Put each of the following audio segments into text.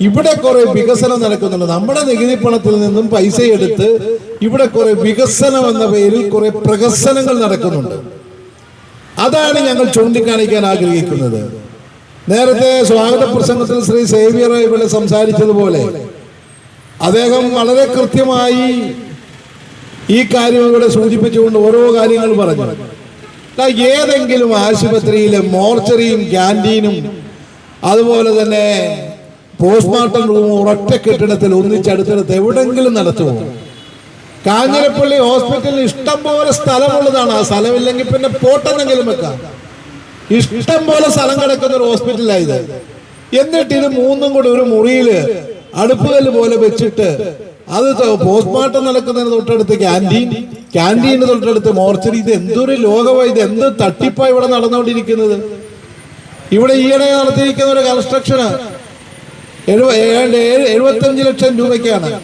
ഇവിടെ കുറെ വികസനം നടക്കുന്നുണ്ട്. നമ്മുടെ നികുതി പണത്തിൽ നിന്നും പൈസ എടുത്ത് ഇവിടെ കുറെ വികസനം എന്ന പേരിൽ കുറെ പ്രഹസനങ്ങൾ നടക്കുന്നുണ്ട്. അതാണ് ഞങ്ങൾ ചൂണ്ടിക്കാണിക്കാൻ ആഗ്രഹിക്കുന്നത്. നേരത്തെ സ്വാഗത പ്രസംഗത്തിൽ ശ്രീ സേവിയർ ഇവിടെ സംസാരിച്ചതുപോലെ അദ്ദേഹം വളരെ കൃത്യമായി ഈ കാര്യം ഇവിടെ സൂചിപ്പിച്ചുകൊണ്ട് ഓരോ കാര്യങ്ങൾ പറഞ്ഞു. ഏതെങ്കിലും ആശുപത്രിയിലെ മോർച്ചറിയും ക്യാന്റീനും അതുപോലെ തന്നെ പോസ്റ്റ്മോർട്ടം റൂം ഒരൊറ്റ കെട്ടിടത്തിൽ ഒന്നിച്ചടുത്തടുത്ത് എവിടെങ്കിലും നടത്തുമോ? കാഞ്ഞിരപ്പള്ളി ഹോസ്പിറ്റലിൽ ഇഷ്ടം പോലെ സ്ഥലമുള്ളതാണ്. ആ സ്ഥലമില്ലെങ്കിൽ പിന്നെ പോട്ടെന്നെങ്കിലും വെക്കാം. ഇഷ്ടം പോലെ സ്ഥലം കിടക്കുന്ന ഒരു ഹോസ്പിറ്റലായത് എന്നിട്ട് ഇത് മൂന്നും കൂടി ഒരു മുറിയിൽ അടുപ്പുകല്ല് പോലെ വെച്ചിട്ട് അത് പോസ്റ്റ്മോർട്ടം നടക്കുന്നതിന് തൊട്ടടുത്ത് ക്യാന്റീൻ ക്യാന്റീന് തൊട്ടടുത്ത് മോർച്ചറി ഇത് എന്തൊരു ലോകമായി ഇത് എന്ത് തട്ടിപ്പാ ഇവിടെ നടന്നുകൊണ്ടിരിക്കുന്നത്? ഇവിടെ ഈയിടെ നടത്തിയിരിക്കുന്ന ഒരു കൺസ്ട്രക്ഷന് ഏതാണ്ട് എഴുപത്തഞ്ച് ലക്ഷം രൂപയ്ക്കാണ്.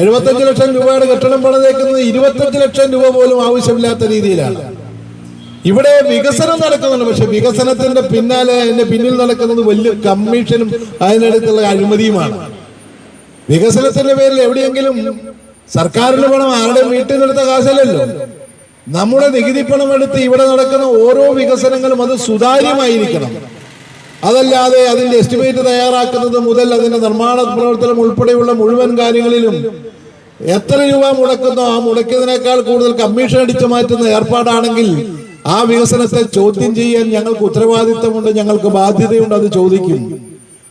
എഴുപത്തഞ്ച് ലക്ഷം രൂപയുടെ കെട്ടിടം പണിതേക്കുന്നത് ഇരുപത്തഞ്ച് ലക്ഷം രൂപ പോലും ആവശ്യമില്ലാത്ത രീതിയിലാണ്. ഇവിടെ വികസനം നടക്കുന്നുണ്ട്. പക്ഷെ വികസനത്തിന്റെ പിന്നാലെ അതിന്റെ പിന്നിൽ നടക്കുന്നത് വലിയ കമ്മീഷനും അതിനടുത്തുള്ള അഴിമതിയുമാണ്. വികസനത്തിന്റെ പേരിൽ എവിടെയെങ്കിലും സർക്കാരിന്റെ പണം ആരുടെ വീട്ടിൽ കാശല്ലല്ലോ? നമ്മുടെ നികുതി പണം എടുത്ത് ഇവിടെ നടക്കുന്ന ഓരോ വികസനങ്ങളും അത് സുതാര്യമായിരിക്കണം. അതല്ലാതെ അതിന്റെ എസ്റ്റിമേറ്റ് തയ്യാറാക്കുന്നത് മുതൽ അതിന്റെ നിർമ്മാണ പ്രവർത്തനം ഉൾപ്പെടെയുള്ള മുഴുവൻ കാര്യങ്ങളിലും എത്ര രൂപ മുടക്കുന്നോ ആ മുടക്കിയതിനേക്കാൾ കൂടുതൽ കമ്മീഷൻ അടിച്ചു മാറ്റുന്ന ഏർപ്പാടാണെങ്കിൽ ആ വികസനത്തെ ചോദ്യം ചെയ്യാൻ ഞങ്ങൾക്ക് ഉത്തരവാദിത്തമുണ്ട് ഞങ്ങൾക്ക് ബാധ്യതയുണ്ട് അത് ചോദിക്കും.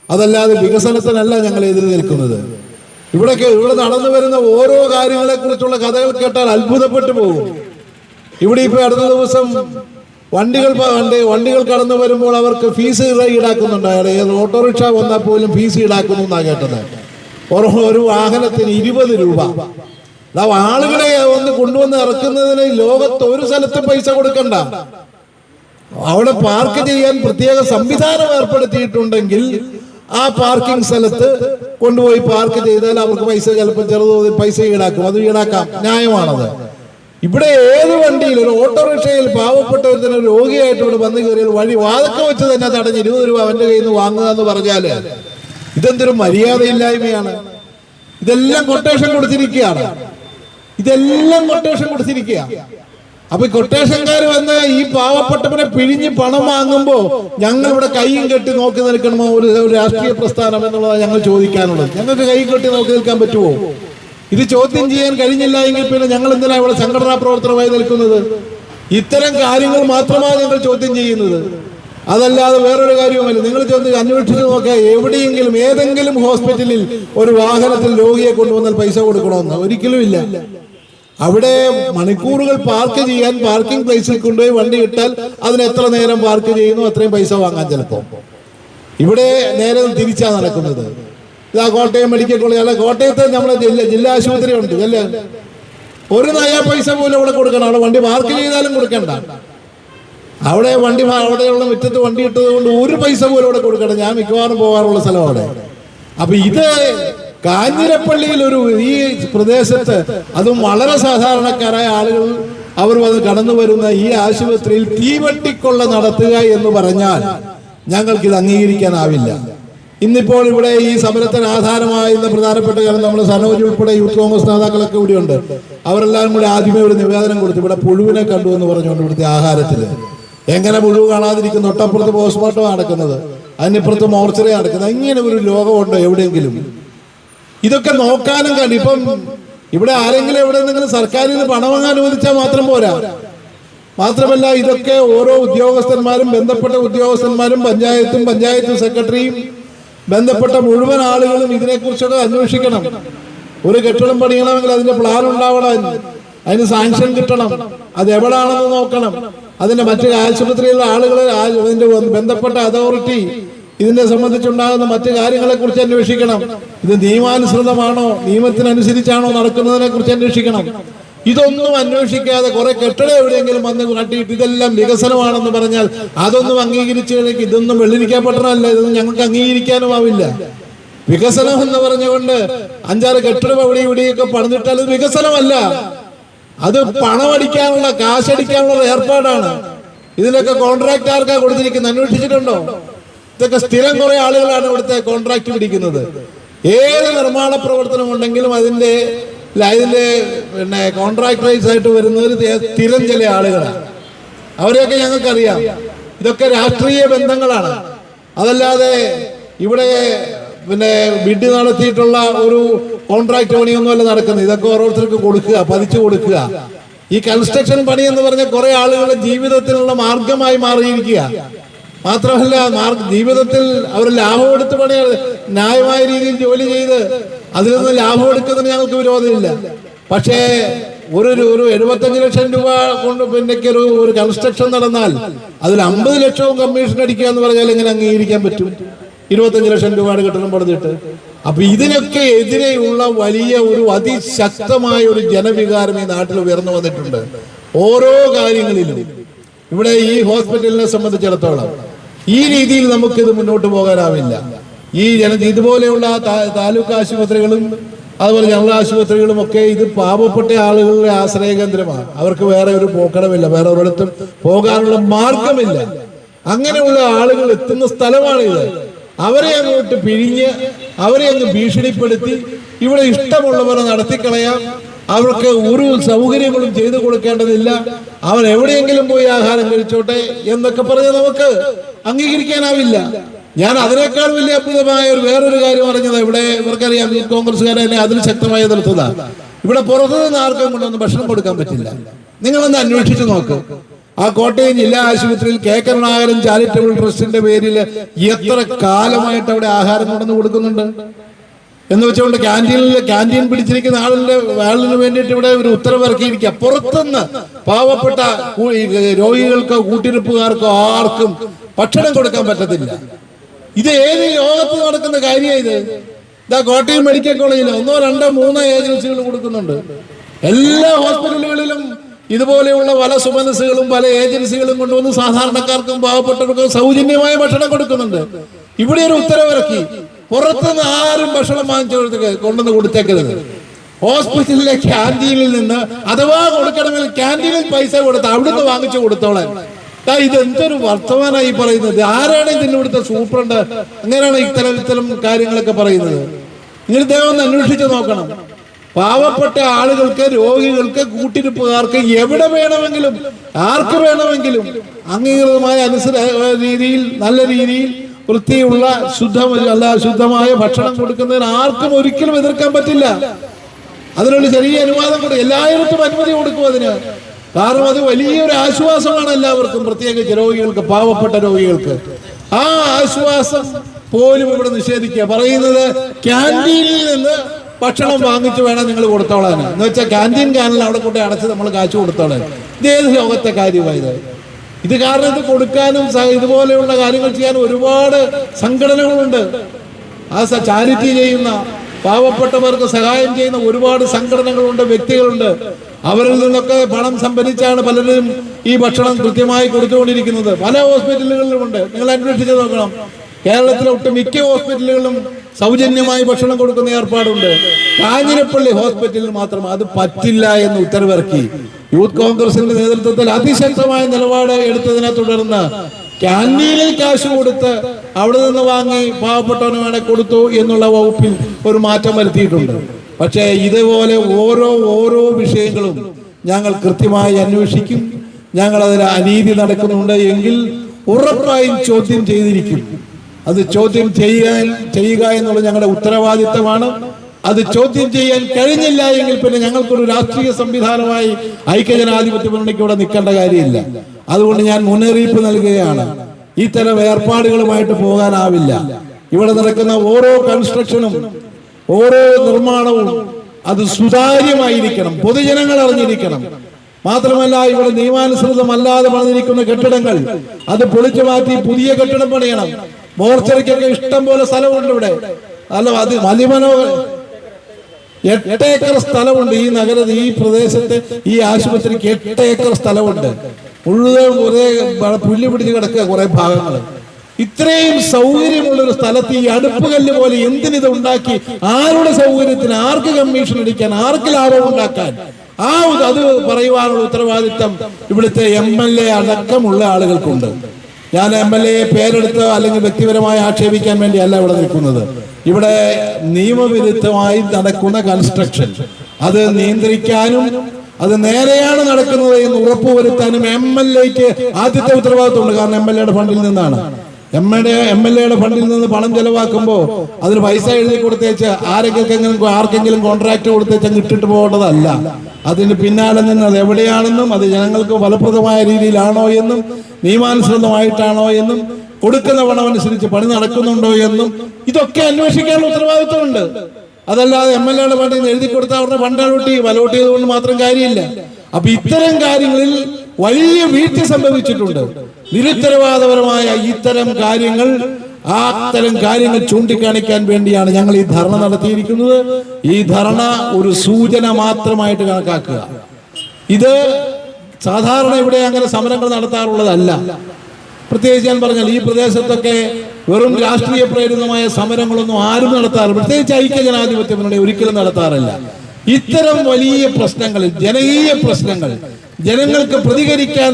അതല്ലാതെ വികസനത്തിനല്ല ഞങ്ങൾ എതിര് നിൽക്കുന്നത് ഇവിടൊക്കെ ഇവിടെ നടന്നു വരുന്ന ഓരോ കാര്യങ്ങളെ കുറിച്ചുള്ള കഥകൾ കേട്ടാൽ അത്ഭുതപ്പെട്ടു പോകും. ഇവിടെ ഇപ്പൊ അടുത്ത ദിവസം വണ്ടികൾ വണ്ടി വണ്ടികൾ കടന്നു വരുമ്പോൾ അവർക്ക് ഫീസ് ഈടാക്കുന്നുണ്ട്. ഏത് ഓട്ടോറിക്ഷ വന്നാൽ പോലും ഫീസ് ഈടാക്കുന്നു എന്നാ കേട്ടത്. ഒരു വാഹനത്തിന് ഇരുപത് രൂപ. ആളുകളെ ഒന്ന് കൊണ്ടുവന്ന് ഇറക്കുന്നതിന് ലോകത്ത് ഒരു സ്ഥലത്തും പൈസ കൊടുക്കണ്ട. അവിടെ പാർക്ക് ചെയ്യാൻ പ്രത്യേക സംവിധാനം ഏർപ്പെടുത്തിയിട്ടുണ്ടെങ്കിൽ ആ പാർക്കിംഗ് സ്ഥലത്ത് കൊണ്ടുപോയി പാർക്ക് ചെയ്താൽ അവർക്ക് പൈസ ചിലപ്പോൾ ചെറുതോതിൽ പൈസ ഈടാക്കും. അത് ഈടാക്കാം. ന്യായമാണത്. ഇവിടെ ഏത് വണ്ടിയിൽ ഒരു ഓട്ടോറിക്ഷയിൽ പാവപ്പെട്ടവർ തന്നെ രോഗിയായിട്ട് ഇവിടെ വന്നു കയറിയാൽ വഴി വാതൊക്കെ വെച്ച് തന്നെ തടഞ്ഞ് ഇരുപത് രൂപ അവന്റെ കയ്യിൽ നിന്ന് വാങ്ങുക എന്ന് പറഞ്ഞാൽ ഇതെന്തൊരു മര്യാദയില്ലായ്മയാണ്. ഇതെല്ലാം കൊട്ടേഷൻ കൊടുത്തിരിക്കുകയാണ്. ഇതെല്ലാം കൊട്ടേഷൻ കൊടുത്തിരിക്കുക അപ്പൊ കൊട്ടേഷൻകാർ വന്ന് ഈ പാവപ്പെട്ടവനെ പിഴിഞ്ഞ് പണം വാങ്ങുമ്പോ ഞങ്ങൾ ഇവിടെ കൈയും കെട്ടി നോക്കി നിൽക്കണമോ? ഒരു രാഷ്ട്രീയ പ്രസ്ഥാനം എന്നുള്ളതാണ് ഞങ്ങൾ ചോദിക്കാനുള്ളത്. ഞങ്ങൾക്ക് കൈ കെട്ടി നോക്കി നിൽക്കാൻ പറ്റുമോ? ഇത് ചോദ്യം ചെയ്യാൻ കഴിഞ്ഞില്ല എങ്കിൽ പിന്നെ ഞങ്ങൾ എന്തിനാ ഇവിടെ സംഘടനാ പ്രവർത്തനമായി നിൽക്കുന്നത്? ഇത്തരം കാര്യങ്ങൾ മാത്രമാണ് ഞങ്ങൾ ചോദ്യം ചെയ്യുന്നത്. അതല്ലാതെ വേറൊരു കാര്യവുമല്ല. നിങ്ങൾ ചോദ്യം അന്വേഷിച്ച് നോക്കിയാൽ എവിടെയെങ്കിലും ഏതെങ്കിലും ഹോസ്പിറ്റലിൽ ഒരു വാഹനത്തിൽ രോഗിയെ കൊണ്ടുവന്നാൽ പൈസ കൊടുക്കണമെന്ന്. ഒരിക്കലും ഇല്ല. അവിടെ മണിക്കൂറുകൾ പാർക്ക് ചെയ്യാൻ പാർക്കിംഗ് പ്ലേസിൽ കൊണ്ടുപോയി വണ്ടി ഇട്ടാൽ അതിന് എത്ര നേരം പാർക്ക് ചെയ്യുന്നു അത്രയും പൈസ വാങ്ങാൻ ചിലപ്പോൾ ഇവിടെ നേരെ തിരിച്ചാണ് നടക്കുന്നത്. ഇതാ കോട്ടയം മെഡിക്കൽ കോളേജ്. അല്ല കോട്ടയത്ത് നമ്മുടെ ജില്ല ജില്ലാ ആശുപത്രി ഉണ്ട് അല്ലേ? ഒരു നയ പൈസ പോലും അവിടെ കൊടുക്കണം. അവിടെ വണ്ടി പാർക്ക് ചെയ്താലും കൊടുക്കണ്ട. അവിടെ വണ്ടി അവിടെയുള്ള മുറ്റത്ത് വണ്ടി ഇട്ടത് കൊണ്ട് ഒരു പൈസ പോലും അവിടെ കൊടുക്കണം ഞാൻ മിക്കവാറും പോകാറുള്ള സ്ഥലം അവിടെ. അപ്പൊ ഇത് കാഞ്ഞിരപ്പള്ളിയിൽ ഒരു ഈ പ്രദേശത്ത് അതും വളരെ സാധാരണക്കാരായ ആളുകൾ അവർ വന്ന് കടന്നു വരുന്ന ഈ ആശുപത്രിയിൽ തീവട്ടിക്കൊള്ള നടത്തുക എന്ന് പറഞ്ഞാൽ ഞങ്ങൾക്കിത് അംഗീകരിക്കാനാവില്ല. ഇന്നിപ്പോൾ ഇവിടെ ഈ സമരത്തിന് ആധാരമായിരുന്ന പ്രധാനപ്പെട്ട കാര്യം നമ്മൾ സനോജ് ഉൾപ്പെടെ യൂത്ത് കോൺഗ്രസ് നേതാക്കളൊക്കെ ഇവിടെയുണ്ട്. അവരെല്ലാം കൂടി ആദ്യമേ ഒരു നിവേദനം കൊടുത്തു. ഇവിടെ പുഴുവിനെ കണ്ടു എന്ന് പറഞ്ഞുകൊണ്ട് ഇവിടുത്തെ ആഹാരത്തിൽ എങ്ങനെ പുഴു കാണാതിരിക്കുന്ന? തൊട്ടപ്പുറത്ത് പോസ്റ്റ്മോർട്ടം നടക്കുന്നത്. അതിനിപ്പുറത്ത് മോർച്ചറി നടക്കുന്നത്. ഇങ്ങനെ ഒരു ലോകമുണ്ടോ എവിടെയെങ്കിലും? ഇതൊക്കെ നോക്കാനും കണ്ടു. ഇപ്പം ഇവിടെ ആരെങ്കിലും എവിടെ നിന്നെങ്കിലും സർക്കാരിൽ നിന്ന് പണം വാങ്ങാൻ അനുവദിച്ചാൽ മാത്രം പോരാ. മാത്രമല്ല ഇതൊക്കെ ഓരോ ഉദ്യോഗസ്ഥന്മാരും ബന്ധപ്പെട്ട ഉദ്യോഗസ്ഥന്മാരും പഞ്ചായത്തും പഞ്ചായത്ത് സെക്രട്ടറിയും ബന്ധപ്പെട്ട മുഴുവൻ ആളുകളും ഇതിനെക്കുറിച്ചൊക്കെ അന്വേഷിക്കണം. ഒരു കെട്ടിടം പണിയണമെങ്കിൽ അതിന്റെ പ്ലാൻ ഉണ്ടാവണം അതിന്. സാങ്ഷൻ കിട്ടണം. അത് എവിടാണെന്ന് നോക്കണം. അതിന്റെ മറ്റു ആശുപത്രിയിലെ ആളുകളെ അതിന്റെ ബന്ധപ്പെട്ട അതോറിറ്റി ഇതിനെ സംബന്ധിച്ചുണ്ടാകുന്ന മറ്റു കാര്യങ്ങളെ കുറിച്ച് അന്വേഷിക്കണം. ഇത് നിയമാനുസൃതമാണോ? നിയമത്തിനനുസരിച്ചാണോ നടക്കുന്നതിനെ കുറിച്ച് അന്വേഷിക്കണം. ഇതൊന്നും അന്വേഷിക്കാതെ കുറെ കെട്ടിടം എവിടെയെങ്കിലും വന്ന് കാട്ടി ഇതെല്ലാം വികസനമാണെന്ന് പറഞ്ഞാൽ അതൊന്നും അംഗീകരിച്ചു കഴിഞ്ഞാൽ ഇതൊന്നും വെള്ളിരിക്കപ്പെട്ടതല്ല ഇതൊന്നും ഞങ്ങൾക്ക് അംഗീകരിക്കാനും ആവില്ല. വികസനം എന്ന് പറഞ്ഞുകൊണ്ട് അഞ്ചാറ് കെട്ടിടം അവിടെ ഇവിടെയൊക്കെ പണിതിട്ടാൽ അത് വികസനമല്ല. അത് പണമടിക്കാനുള്ള കാശടിക്കാനുള്ള ഏർപ്പാടാണ്. ഇതിനൊക്കെ കോൺട്രാക്ട് ആർക്കാ കൊടുത്തിരിക്കുന്നത്. അന്വേഷിച്ചിട്ടുണ്ടോ? ഇതൊക്കെ സ്ഥിരം കുറെ ആളുകളാണ് ഇവിടുത്തെ കോൺട്രാക്ട് പിടിക്കുന്നത്. ഏത് നിർമ്മാണ പ്രവർത്തനം ഉണ്ടെങ്കിലും അതിന്റെ അതിന്റെ പിന്നെ കോൺട്രാക്ടറൈസ് ആയിട്ട് വരുന്നവർ സ്ഥിരം ചില ആളുകളാണ്. അവരെയൊക്കെ ഞങ്ങൾക്കറിയാം. ഇതൊക്കെ രാഷ്ട്രീയ ബന്ധങ്ങളാണ്. അതല്ലാതെ ഇവിടെ പിന്നെ ബിഡ് നടത്തിയിട്ടുള്ള ഒരു കോൺട്രാക്ട് പണിയൊന്നുമല്ല നടക്കുന്നത്. ഇതൊക്കെ ഓരോരുത്തർക്ക് കൊടുക്കുക പതിച്ചു കൊടുക്കുക. ഈ കൺസ്ട്രക്ഷൻ പണി എന്ന് പറഞ്ഞ കുറെ ആളുകളുടെ ജീവിതത്തിനുള്ള മാർഗമായി മാറിയിരിക്കുക. മാത്രമല്ല ജീവിതത്തിൽ അവർ ലാഭം എടുത്ത് പണിയാണ് ന്യായമായ രീതിയിൽ ജോലി ചെയ്ത് അതിൽ നിന്ന് ലാഭം എടുക്കുന്നതിന് ഞങ്ങൾക്ക് വിരോധമില്ല. പക്ഷേ ഒരു ഒരു- എഴുപത്തഞ്ച് ലക്ഷം രൂപ കൊണ്ട് പിന്നെ ഒരു ഒരു കൺസ്ട്രക്ഷൻ നടന്നാൽ അതിൽ അമ്പത് ലക്ഷവും കമ്മീഷൻ അടിക്കുക എന്ന് പറഞ്ഞാൽ എങ്ങനെ അംഗീകരിക്കാൻ പറ്റും? ഇരുപത്തഞ്ച് ലക്ഷം രൂപയുടെ കെട്ടിടം പണിതിട്ട്. അപ്പൊ ഇതിനൊക്കെ എതിരെയുള്ള വലിയ ഒരു അതിശക്തമായ ഒരു ജനവികാരം ഈ നാട്ടിൽ ഉയർന്നു വന്നിട്ടുണ്ട്. ഓരോ കാര്യങ്ങളിലും. ഇവിടെ ഈ ഹോസ്പിറ്റലിനെ സംബന്ധിച്ചിടത്തോളം ഈ രീതിയിൽ നമുക്കിത് മുന്നോട്ട് പോകാനാവില്ല. ഈ ജന ഇതുപോലെയുള്ള താലൂക്ക് ആശുപത്രികളും അതുപോലെ ജനറൽ ആശുപത്രികളും ഒക്കെ ഇത് പാവപ്പെട്ട ആളുകളുടെ ആശ്രയ കേന്ദ്രമാണ്. അവർക്ക് വേറെ ഒരു പോക്കടമില്ല വേറെ ഒരിടത്തും പോകാനുള്ള മാർഗമില്ല. അങ്ങനെയുള്ള ആളുകൾ എത്തുന്ന സ്ഥലമാണിത് അവരെ അങ്ങോട്ട് പിഴിഞ്ഞ് അവരെ അങ്ങ് ഭീഷണിപ്പെടുത്തി ഇവിടെ ഇഷ്ടമുള്ളവരെ നടത്തിക്കളയാം. അവർക്ക് ഒരു സൗകര്യങ്ങളും ചെയ്തു കൊടുക്കേണ്ടതില്ല. അവൻ എവിടെയെങ്കിലും പോയി ആഹാരം കഴിച്ചോട്ടെ എന്നൊക്കെ പറഞ്ഞ് നമുക്ക് അംഗീകരിക്കാനാവില്ല. ഞാൻ അതിനേക്കാൾ വലിയ അത്ഭുതമായ ഒരു വേറൊരു കാര്യം അറിഞ്ഞത്. ഇവിടെ ഇവർക്കറിയാം ഈ കോൺഗ്രസ്സുകാരെ തന്നെ അതിൽ ശക്തമായി എതിർത്തതാ. ഇവിടെ പുറത്തു നിന്ന് ആർക്കും കൊണ്ടൊന്നും ഭക്ഷണം കൊടുക്കാൻ പറ്റില്ല. നിങ്ങളൊന്ന് അന്വേഷിച്ചു നോക്ക്. ആ കോട്ടയം ജില്ലാ ആശുപത്രിയിൽ കെ. കരുണാകരൻ ചാരിറ്റബിൾ ട്രസ്റ്റിന്റെ പേരിൽ എത്ര കാലമായിട്ട് അവിടെ ആഹാരം കൊണ്ടുവന്ന് കൊടുക്കുന്നുണ്ട്? എന്ന് വെച്ചുകൊണ്ട് ക്യാന്റീനിൽ ക്യാന്റീൻ പിടിച്ചിരിക്കുന്ന ആളിന്റെ ആളിന് വേണ്ടിയിട്ട് ഇവിടെ ഒരു ഉത്തരവ് ഇറക്കിയിരിക്കുക. പുറത്തുനിന്ന് പാവപ്പെട്ട രോഗികൾക്കോ കൂട്ടിരിപ്പുകാർക്കോ ആർക്കും ഭക്ഷണം കൊടുക്കാൻ പറ്റത്തില്ല. ഇത് ഏത് ലോകത്ത് നടക്കുന്ന കാര്യമാണ് ഇത്? ഇതാ കോട്ടയം മെഡിക്കൽ കോളേജിൽ ഒന്നോ രണ്ടോ മൂന്നോ ഏജൻസികൾ കൊടുക്കുന്നുണ്ട്. എല്ലാ ഹോസ്പിറ്റലുകളിലും ഇതുപോലെയുള്ള പല സുമനസ്സുകളും പല ഏജൻസികളും കൊണ്ടുവന്ന് സാധാരണക്കാർക്കും പാവപ്പെട്ടവർക്കും സൗജന്യമായ ഭക്ഷണം കൊടുക്കുന്നുണ്ട്. ഇവിടെ ഒരു ഉത്തരവിറക്കി. പുറത്തുനിന്ന് ആരും ഭക്ഷണം വാങ്ങിച്ചു കൊണ്ടുവന്ന് കൊടുത്തേക്കരുത്. ഹോസ്പിറ്റലിലെ ക്യാന്റീനിൽ നിന്ന് അഥവാ കൊടുക്കണമെങ്കിൽ ക്യാന്റീനിൽ പൈസ കൊടുത്ത് അവിടുന്ന് വാങ്ങിച്ചു കൊടുത്തോളാൻ. ദാ ഇത് എന്തൊരു വർത്തമാനമായി പറയുന്നത്? ആരാണ് ഇതിന്റെ ഇവിടുത്തെ സൂപ്രണ്ട്? അങ്ങനെയാണ് ഇത്തരം ഇത്തരം കാര്യങ്ങളൊക്കെ പറയുന്നത്. നിങ്ങൾ ദൈവം ഒന്ന് അന്വേഷിച്ച് നോക്കണം. പാവപ്പെട്ട ആളുകൾക്ക് രോഗികൾക്ക് കൂട്ടിരിപ്പുകാർക്ക് എവിടെ വേണമെങ്കിലും ആർക്ക് വേണമെങ്കിലും അംഗീകൃതമായ അനുസര രീതിയിൽ നല്ല രീതിയിൽ വൃത്തിയുള്ള ശുദ്ധ അല്ല ശുദ്ധമായ ഭക്ഷണം കൊടുക്കുന്നതിന് ആർക്കും ഒരിക്കലും എതിർക്കാൻ പറ്റില്ല. അതിനുള്ള ചെറിയ അനുവാദം കൊടുക്കും എല്ലായിടത്തും അനുമതി കൊടുക്കും അതിന്. കാരണം അത് വലിയൊരു ആശ്വാസമാണ് എല്ലാവർക്കും. പ്രത്യേകിച്ച് രോഗികൾക്ക് പാവപ്പെട്ട രോഗികൾക്ക്. ആ ആശ്വാസം പോലും ഇവിടെ നിഷേധിക്കുക. പറയുന്നത് ക്യാന്റീനിൽ നിന്ന് ഭക്ഷണം വാങ്ങിച്ചു വേണം നിങ്ങൾ കൊടുത്തോളാൻ. എന്ന് വെച്ചാൽ ക്യാന്റീൻ കാനൽ അവിടെ കൊണ്ട് അടച്ച് നമ്മൾ കാശ് കൊടുത്തോളാൻ. ഇത് ഏത് ലോകത്തെ കാര്യമായത്? ഇത് കാരണം ഇത് കൊടുക്കാനും ഇതുപോലെയുള്ള കാര്യങ്ങൾ ചെയ്യാനും ഒരുപാട് സംഘടനകളുണ്ട്. ആ ചാരിറ്റി ചെയ്യുന്ന പാവപ്പെട്ടവർക്ക് സഹായം ചെയ്യുന്ന ഒരുപാട് സംഘടനകളുണ്ട് വ്യക്തികളുണ്ട്. അവരിൽ നിന്നൊക്കെ പണം സംഭരിച്ചാണ് പലരും ഈ ഭക്ഷണം കൃത്യമായി കൊടുത്തുകൊണ്ടിരിക്കുന്നത്. പല ഹോസ്പിറ്റലുകളിലുമുണ്ട്. നിങ്ങൾ അന്വേഷിച്ച് നോക്കണം. കേരളത്തിലെ ഒട്ടും മിക്ക ഹോസ്പിറ്റലുകളിലും സൗജന്യമായി ഭക്ഷണം കൊടുക്കുന്ന ഏർപ്പാടുണ്ട്. കാഞ്ഞിരപ്പള്ളി ഹോസ്പിറ്റലിൽ മാത്രം അത് പറ്റില്ല എന്ന് ഉത്തരവിറക്കി. യൂത്ത് കോൺഗ്രസിന്റെ നേതൃത്വത്തിൽ അതിശക്തമായ നിലപാട് എടുത്തതിനെ തുടർന്ന് ക്യാന്റീനിൽ കാശ് കൊടുത്ത് അവിടെ നിന്ന് വാങ്ങി പാവപ്പെട്ടവന് വേണേ കൊടുത്തു എന്നുള്ള വകുപ്പിൽ ഒരു മാറ്റം വരുത്തിയിട്ടുണ്ട്. പക്ഷേ ഇതുപോലെ ഓരോ ഓരോ വിഷയങ്ങളും ഞങ്ങൾ കൃത്യമായി അന്വേഷിക്കും. ഞങ്ങൾ അതിൽ അനീതി നടക്കുന്നുണ്ട് എങ്കിൽ ഉറപ്പായും ചോദ്യം ചെയ്തിരിക്കും. അത് ചോദ്യം ചെയ്യാൻ ചെയ്യുക എന്നുള്ളത് ഞങ്ങളുടെ ഉത്തരവാദിത്തമാണ്. അത് ചോദ്യം ചെയ്യാൻ കഴിഞ്ഞില്ല എങ്കിൽ പിന്നെ ഞങ്ങൾക്കൊരു രാഷ്ട്രീയ സംവിധാനമായി ഐക്യജനാധിപത്യ മുന്നണിക്ക് ഇവിടെ നിൽക്കേണ്ട കാര്യമില്ല. അതുകൊണ്ട് ഞാൻ മുന്നറിയിപ്പ് നൽകുകയാണ്. ഇത്തരം ഏർപ്പാടുകളുമായിട്ട് പോകാനാവില്ല. ഇവിടെ നടക്കുന്ന ഓരോ കൺസ്ട്രക്ഷനും ഓരോ നിർമ്മാണവും അത് സുതാര്യമായിരിക്കണം. പൊതുജനങ്ങൾ അറിഞ്ഞിരിക്കണം. മാത്രമല്ല ഇവിടെ നിയമാനുസൃതമല്ലാതെ പണിതിരിക്കുന്ന കെട്ടിടങ്ങൾ അത് പൊളിച്ചു മാറ്റി പുതിയ കെട്ടിടം പണിയണം. മോർച്ചറിക്കൊക്കെ ഇഷ്ടം പോലെ സ്ഥലമുണ്ട് ഇവിടെ. അല്ല അത് മലിമനോഹർ എട്ട് ഏക്കർ സ്ഥലമുണ്ട് ഈ നഗരത്തിൽ ഈ പ്രദേശത്ത് ഈ ആശുപത്രിക്ക് എട്ട് ഏക്കർ സ്ഥലമുണ്ട്. മുഴുവൻ കുറെ പുല്ല് പിടിച്ച് കിടക്കുക കുറെ ഭാഗങ്ങൾ. ഇത്രയും സൗകര്യമുള്ള ഒരു സ്ഥലത്ത് ഈ അടുപ്പുകല്ല് പോലെ എന്തിനിത് ഉണ്ടാക്കി? ആരുടെ സൗകര്യത്തിന്? ആർക്ക് കമ്മീഷൻ അടിക്കാൻ ആർക്ക് ലാഭം ഉണ്ടാക്കാൻ? ആ അത് പറയുവാനുള്ള ഉത്തരവാദിത്തം ഇവിടുത്തെ എം എൽ എ അടക്കമുള്ള ആളുകൾക്കുണ്ട്. ഞാൻ എം എൽ എയെ പേരെടുത്ത് അല്ലെങ്കിൽ വ്യക്തിപരമായി ആക്ഷേപിക്കാൻ വേണ്ടിയല്ല ഇവിടെ നിൽക്കുന്നത്. ഇവിടെ നിയമവിരുദ്ധമായി നടക്കുന്ന കൺസ്ട്രക്ഷൻ അത് നിയന്ത്രിക്കാനും അത് നേരെയാണ് നടക്കുന്നത് എന്ന് ഉറപ്പുവരുത്താനും എം എൽ എക്ക് ആദ്യത്തെ ഉത്തരവാദിത്വമുണ്ട്. കാരണം എം എൽ എയുടെ ഫണ്ടിൽ നിന്നാണ്. എം എൽ എം എൽ എയുടെ ഫണ്ടിൽ നിന്ന് പണം ചെലവാക്കുമ്പോൾ അതിന് പൈസ എഴുതി കൊടുത്തേച്ച് ആരെങ്കിലും ആർക്കെങ്കിലും കോൺട്രാക്ട് കൊടുത്തേച്ച് അങ്ങ് ഇട്ടിട്ട് പോകേണ്ടതല്ല. അതിന് പിന്നാലെ നിന്ന് അത് എവിടെയാണെന്നും അത് ജനങ്ങൾക്ക് ഫലപ്രദമായ രീതിയിലാണോ എന്നും നിയമാനുസൃതമായിട്ടാണോ എന്നും കൊടുക്കുന്ന പണം അനുസരിച്ച് പണി നടക്കുന്നുണ്ടോ എന്നും ഇതൊക്കെ അന്വേഷിക്കാനുള്ള ഉത്തരവാദിത്വമുണ്ട്. അതല്ലാതെ എം എൽ എയുടെ ഫണ്ടിൽ നിന്ന് എഴുതി കൊടുത്ത അവരുടെ ഫണ്ട് അലോട്ട് ചെയ്യും അലോട്ട് ചെയ്തുകൊണ്ട് മാത്രം കാര്യമില്ല. അപ്പൊ ഇത്തരം കാര്യങ്ങളിൽ വലിയ വീഴ്ച സംഭവിച്ചിട്ടുണ്ട്. നിരുത്തരവാദപരമായ ഇത്തരം കാര്യങ്ങൾ ആ കാര്യങ്ങൾ ചൂണ്ടിക്കാണിക്കാൻ വേണ്ടിയാണ് ഞങ്ങൾ ഈ ധർണ നടത്തിയിരിക്കുന്നത്. ഈ ധർണ ഒരു സൂചന മാത്രമായിട്ട് കണക്കാക്കുക. ഇത് സാധാരണ ഇവിടെ അങ്ങനെ സമരങ്ങൾ നടത്താറുള്ളതല്ല. പ്രത്യേകിച്ച് ഞാൻ പറഞ്ഞാൽ ഈ പ്രദേശത്തൊക്കെ വെറും രാഷ്ട്രീയ പ്രേരിതമായ സമരങ്ങളൊന്നും ആരും നടത്താറില്ല. പ്രത്യേകിച്ച് ഐക്യ ഒരിക്കലും നടത്താറില്ല. ഇത്തരം വലിയ പ്രശ്നങ്ങളിൽ ജനകീയ പ്രശ്നങ്ങൾ ജനങ്ങൾക്ക് പ്രതികരിക്കാൻ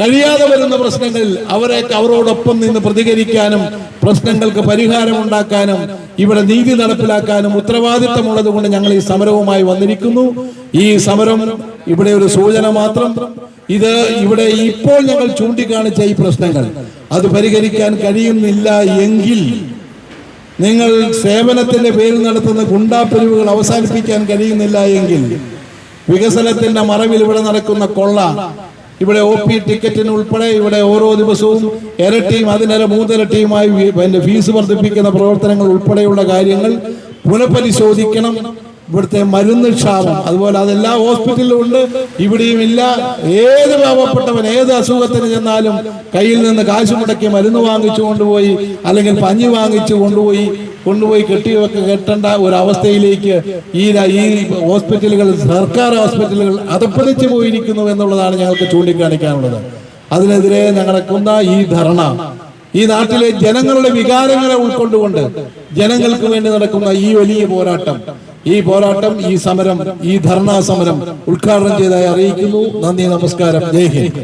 കഴിയാതെ വരുന്ന പ്രശ്നങ്ങളിൽ അവരെ അവരോടൊപ്പം നിന്ന് പ്രതികരിക്കാനും പ്രശ്നങ്ങൾക്ക് പരിഹാരം ഉണ്ടാക്കാനും ഇവിടെ നീതി നടപ്പിലാക്കാനും ഉത്തരവാദിത്തമുള്ളത് കൊണ്ട് ഞങ്ങൾ ഈ സമരവുമായി വന്നിരിക്കുന്നു. ഈ സമരം ഇവിടെ ഒരു സൂചന മാത്രം. ഇത് ഇവിടെ ഇപ്പോൾ ഞങ്ങൾ ചൂണ്ടിക്കാണിച്ച ഈ പ്രശ്നങ്ങൾ. അത് പരിഹരിക്കാൻ കഴിയുന്നില്ല എങ്കിൽ നിങ്ങൾ സേവനത്തിന്റെ പേരിൽ നടത്തുന്ന ഗുണ്ടാപ്പിരിവുകൾ അവസാനിപ്പിക്കാൻ കഴിയുന്നില്ല എങ്കിൽ വികസനത്തിന്റെ മറവിൽ ഇവിടെ നടക്കുന്ന കൊള്ള ഇവിടെ ഒ പി ടിക്കറ്റിന് ഉൾപ്പെടെ ഇവിടെ ഓരോ ദിവസവും ഇരട്ടിയും അതിനര മൂന്നിരട്ടിയുമായി പിന്നെ ഫീസ് വർദ്ധിപ്പിക്കുന്ന പ്രവർത്തനങ്ങൾ ഉൾപ്പെടെയുള്ള കാര്യങ്ങൾ പുനഃപരിശോധിക്കണം. ഇവിടുത്തെ മരുന്ന് ക്ഷാമം അതുപോലെ അതെല്ലാ ഹോസ്പിറ്റലിലും ഉണ്ട് ഇവിടെയും ഇല്ല. ഏത് പാവപ്പെട്ടവൻ ഏത് അസുഖത്തിന് ചെന്നാലും കയ്യിൽ നിന്ന് കാശ് മുടക്കി മരുന്ന് വാങ്ങിച്ചു കൊണ്ടുപോയി അല്ലെങ്കിൽ പഞ്ഞി വാങ്ങിച്ചു കൊണ്ടുപോയി കൊണ്ടുപോയി കെട്ടിയൊക്കെ കെട്ടേണ്ട ഒരു അവസ്ഥയിലേക്ക് ഈ ഈ ഹോസ്പിറ്റലുകൾ സർക്കാർ ഹോസ്പിറ്റലുകൾ അതപ്പതിച്ചു പോയിരിക്കുന്നു എന്നുള്ളതാണ് ഞങ്ങൾക്ക് ചൂണ്ടിക്കാണിക്കാനുള്ളത്. അതിനെതിരെ നടക്കുന്ന ഈ ധർണ. ഈ നാട്ടിലെ ജനങ്ങളുടെ വികാരങ്ങളെ ഉൾക്കൊണ്ടുകൊണ്ട് ജനങ്ങൾക്ക് വേണ്ടി നടക്കുന്ന ഈ വലിയ പോരാട്ടം. ഈ പോരാട്ടം ഈ സമരം ഈ ധർണാ സമരം ഉദ്ഘാടനം ചെയ്തായി അറിയിക്കുന്നു. നന്ദി നമസ്കാരം. ജയ് ഹിന്ദ്.